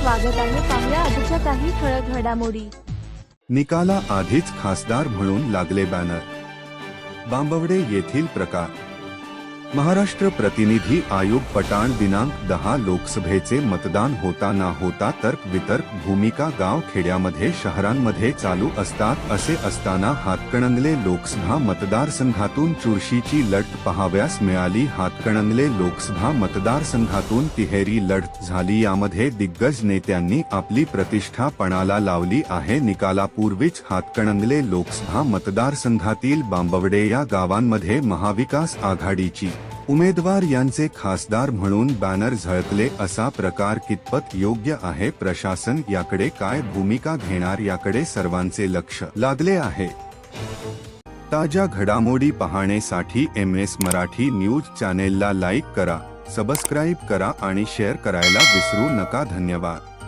स्वागत आहे पाहुया आजच्या काही ठळक घडामोडी. निकाला आधीच खासदार म्हणून लागले बॅनर बांबवडे येथील प्रकार. महाराष्ट्र प्रतिनिधी आयोग पटाण दिनांक दहा लोकसभेचे मतदान होता ना होता तर्क वितर्क भूमिका गाव खेड्यामध्ये शहरांमध्ये चालू असतात असे असताना हातकणंगले लोकसभा मतदारसंघातून चुरशीची लढत पहाव्यास मिळाली. हातकणंगले लोकसभा मतदारसंघातून तिहेरी लढत झाली. यामध्ये दिग्गज नेत्यांनी आपली प्रतिष्ठा पणाला लावली आहे. निकालापूर्वीच हातकणंगले लोकसभा मतदारसंघातील बांबवडे या गावांमध्ये महाविकास आघाडीची उमेदवार यांचे खासदार म्हणून बॅनर झळकले असा प्रकार कितपत योग्य आहे? प्रशासन याकडे काय भूमिका घेणार याकडे सर्वांचे लक्ष लागले आहे. ताज्या घडामोडी पाहण्यासाठी एम एस मराठी न्यूज चॅनेलला लाईक करा सबस्क्राईब करा आणि शेअर करायला विसरू नका. धन्यवाद.